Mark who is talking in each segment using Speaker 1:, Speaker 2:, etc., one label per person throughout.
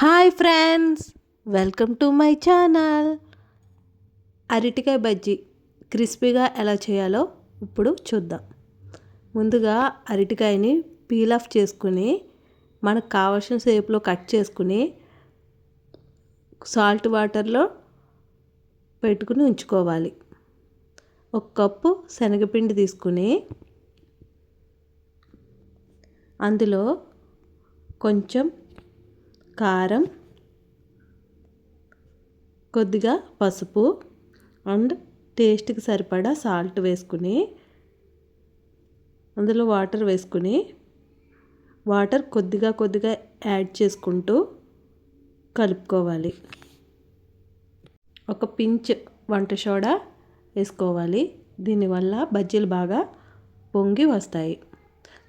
Speaker 1: Hi friends welcome to my channel. అరటికాయ బజ్జీ క్రిస్పీగా ఎలా చేయాలో ఇప్పుడు చూద్దాం. ముందుగా అరటికాయని పీల్ ఆఫ్ చేసుకుని మనకు కావాల్సిన షేప్లో కట్ చేసుకుని సాల్ట్ వాటర్లో పెట్టుకుని ఉంచుకోవాలి. ఒక కప్పు శనగపిండి తీసుకుని అందులో కొంచెం కారం కొద్దిగా పసుపు అండ్ టేస్ట్కి సరిపడా సాల్ట్ వేసుకుని అందులో వాటర్ వేసుకుని వాటర్ కొద్దిగా కొద్దిగా యాడ్ చేసుకుంటూ కలుపుకోవాలి. ఒక పించ్ వంట సోడా వేసుకోవాలి. దీనివల్ల బజ్జీలు బాగా పొంగి వస్తాయి.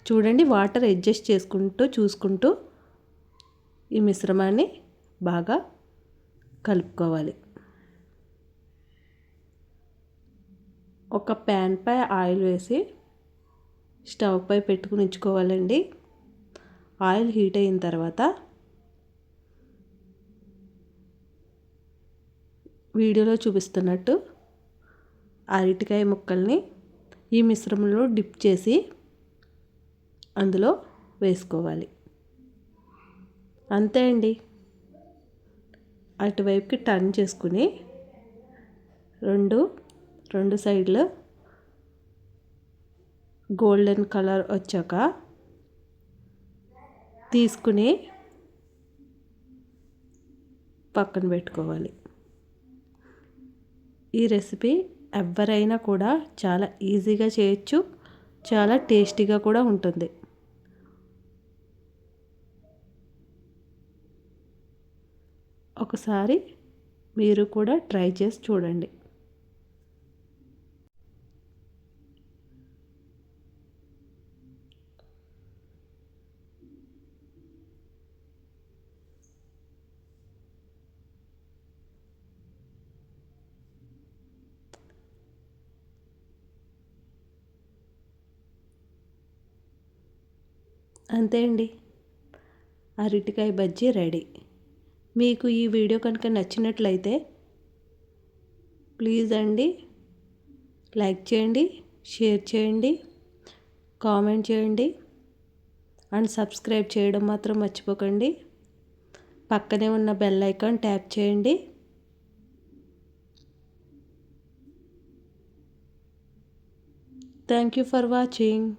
Speaker 1: చూడండి వాటర్ అడ్జస్ట్ చేసుకుంటూ చూసుకుంటూ ఈ మిశ్రమాన్ని బాగా కలుపుకోవాలి. ఒక ప్యాన్పై ఆయిల్ వేసి స్టవ్ పై పెట్టుకుని ఉంచుకోవాలండి. ఆయిల్ హీట్ అయిన తర్వాత వీడియోలో చూపిస్తున్నట్టు అరటికాయ ముక్కల్ని ఈ మిశ్రమంలో డిప్ చేసి అందులో వేసుకోవాలి. అంతే అండి. అటువైపుకి టర్న్ చేసుకుని రెండు రెండు సైడ్లు గోల్డెన్ కలర్ వచ్చాక తీసుకుని పక్కన పెట్టుకోవాలి. ఈ రెసిపీ ఎవరైనా కూడా చాలా ఈజీగా చేయొచ్చు చాలా టేస్టీగా కూడా ఉంటుంది. ఒకసారి మీరు కూడా ట్రై చేసి చూడండి. అంతే అండి. అరటికాయ బజ్జీ రెడీ. మీకు ఈ వీడియో కనుక నచ్చినట్లయితే ప్లీజ్ అండి లైక్ చేయండి షేర్ చేయండి కామెంట్ చేయండి అండ్ సబ్స్క్రైబ్ చేయడం మాత్రం మర్చిపోకండి. పక్కనే ఉన్న బెల్ ఐకాన్ ట్యాప్ చేయండి. Thank you for watching.